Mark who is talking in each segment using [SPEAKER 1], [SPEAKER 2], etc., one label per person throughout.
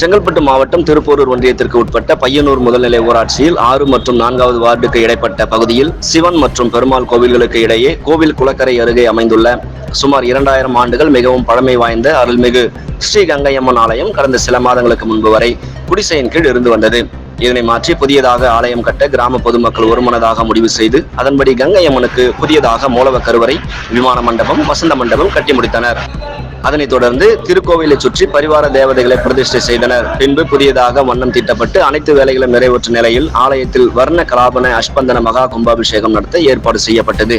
[SPEAKER 1] செங்கல்பட்டு மாவட்டம் திருப்போரூர் ஒன்றியத்திற்கு உட்பட்ட பையனூர் முதல்நிலை ஊராட்சியில் ஆறு மற்றும் நான்காவது வார்டுக்கு இடைப்பட்ட பகுதியில் சிவன் மற்றும் பெருமாள் கோவில்களுக்கு இடையே கோவில் குளக்கரை அருகே அமைந்துள்ள சுமார் இரண்டாயிரம் ஆண்டுகள் மிகவும் பழமை வாய்ந்த அருள்மிகு ஸ்ரீ கங்கையம்மன் ஆலயம் கடந்த சில மாதங்களுக்கு முன்பு வரை குடிசையின் கீழ் இருந்து வந்தது. இதனை மாற்றி புதியதாக ஆலயம் கட்ட கிராம பொதுமக்கள் ஒருமனதாக முடிவு செய்து அதன்படி கங்கையம்மனுக்கு புதியதாக மூலவ கருவறை விமான மண்டபம் வசந்த மண்டபம் கட்டி முடித்தனர். அதனைத் தொடர்ந்து திருக்கோவிலை சுற்றி பரிவார தேவதைகளை பிரதிஷ்டை செய்தனர். பின்பு புதியதாக வண்ணம் தீட்டப்பட்டு அனைத்து வேலைகளும் நிறைவேற்ற நிலையில் ஆலயத்தில் வர்ண கலாபன அஷ்பந்தன மகா கும்பாபிஷேகம் நடத்த ஏற்பாடு செய்யப்பட்டது.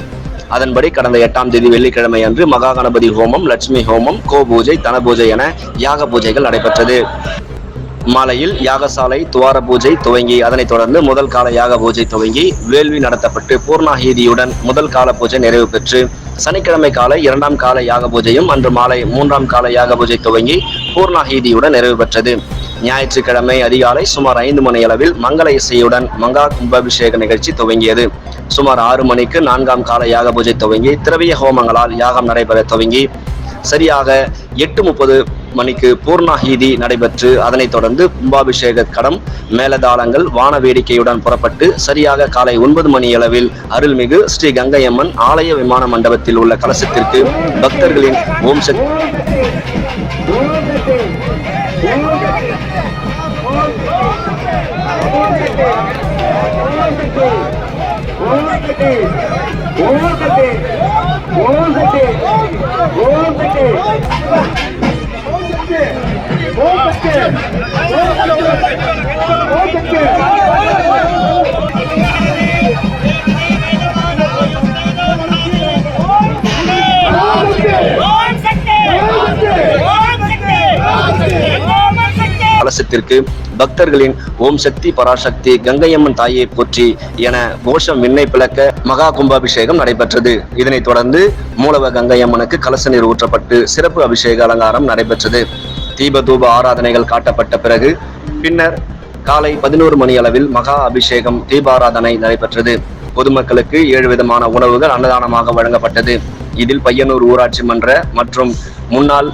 [SPEAKER 1] அதன்படி கடந்த எட்டாம் தேதி வெள்ளிக்கிழமை அன்று மகா கணபதி ஹோமம் லட்சுமி ஹோமம் கோ பூஜை தன பூஜை என யாக பூஜைகள் நடைபெற்றது. மாலையில் யாகசாலை துவார பூஜை துவங்கி அதனைத் தொடர்ந்து முதல் கால யாக பூஜை துவங்கி வேள்வி நடத்தப்பட்டு பூர்ணாஹீதியுடன் முதல் கால பூஜை நிறைவு பெற்று சனிக்கிழமை காலை இரண்டாம் கால யாக பூஜையும் அன்று மாலை மூன்றாம் கால யாக பூஜை துவங்கி பூர்ணாஹீதியுடன் நிறைவு பெற்றது. ஞாயிற்றுக்கிழமை அதிகாலை சுமார் ஐந்து மணி அளவில் மங்கள இசையுடன் மங்கா கும்பாபிஷேக நிகழ்ச்சி துவங்கியது. சுமார் ஆறு மணிக்கு நான்காம் கால யாக பூஜை துவங்கி திரவிய ஹோமங்களால் யாகம் நடைபெற துவங்கி சரியாக எட்டு முப்பது மணிக்கு பூர்ணாஹீதி நடைபெற்று அதனைத் தொடர்ந்து கும்பாபிஷேக கடம் மேலதாளங்கள் வான வேடிக்கையுடன் புறப்பட்டு சரியாக காலை ஒன்பது மணி அளவில் அருள்மிகு ஸ்ரீ கங்கையம்மன் ஆலய விமான மண்டபத்தில் உள்ள கலசத்திற்கு பக்தர்களின் ஓம் சக்தி.
[SPEAKER 2] ஓம் Vamos, Vamos,
[SPEAKER 1] கலசத்திற்கு பக்தர்களின் ஓம் சக்தி பராசக்தி கங்கையம்மன் தாயை போற்றி என கோஷம் விண்ணை பிளக்க மகா கும்பாபிஷேகம் நடைபெற்றது. இதனைத் தொடர்ந்து மூலவ கங்கையம்மனுக்கு கலச நீர் ஊற்றப்பட்டு சிறப்பு அபிஷேக அலங்காரம் நடைபெற்றது. தீப தூப ஆராதனைகள் காட்டப்பட்ட பிறகு பின்னர் காலை பதினோரு மணி அளவில் மகா அபிஷேகம் தீபாராதனை நடைபெற்றது. பொதுமக்களுக்கு ஏழு விதமான உணவுகள் அன்னதானமாக வழங்கப்பட்டது. இதில் பையனூர் ஊராட்சி மன்ற மற்றும் முன்னாள்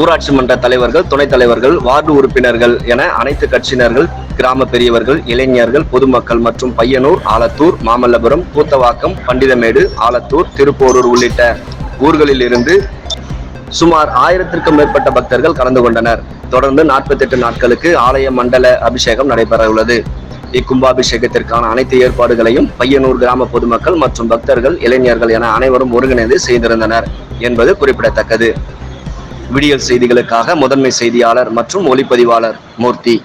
[SPEAKER 1] ஊராட்சி மன்ற தலைவர்கள் துணைத் தலைவர்கள் வார்டு உறுப்பினர்கள் என அனைத்து கட்சியினர்கள் கிராம பெரியவர்கள் இளைஞர்கள் பொதுமக்கள் மற்றும் பையனூர் ஆலத்தூர் மாமல்லபுரம் கூத்தவாக்கம் பண்டிதமேடு ஆலத்தூர் திருப்போரூர் உள்ளிட்ட ஊர்களில் இருந்து சுமார் ஆயிரத்திற்கும் மேற்பட்ட பக்தர்கள் கலந்து கொண்டனர். தொடர்ந்து 48 நாட்களுக்கு ஆலய மண்டல அபிஷேகம் நடைபெற உள்ளது இக்கும்பாபிஷேகத்திற்கான அனைத்து ஏற்பாடுகளையும் பையனூர் கிராம பொதுமக்கள் மற்றும் பக்தர்கள் இளைஞர்கள் என அனைவரும் ஒருங்கிணைந்து செய்திருந்தனர் என்பது குறிப்பிடத்தக்கது. விடியல் செய்திகளுக்காக முதன்மை செய்தியாளர் மற்றும் ஒளிப்பதிவாளர் மூர்த்தி.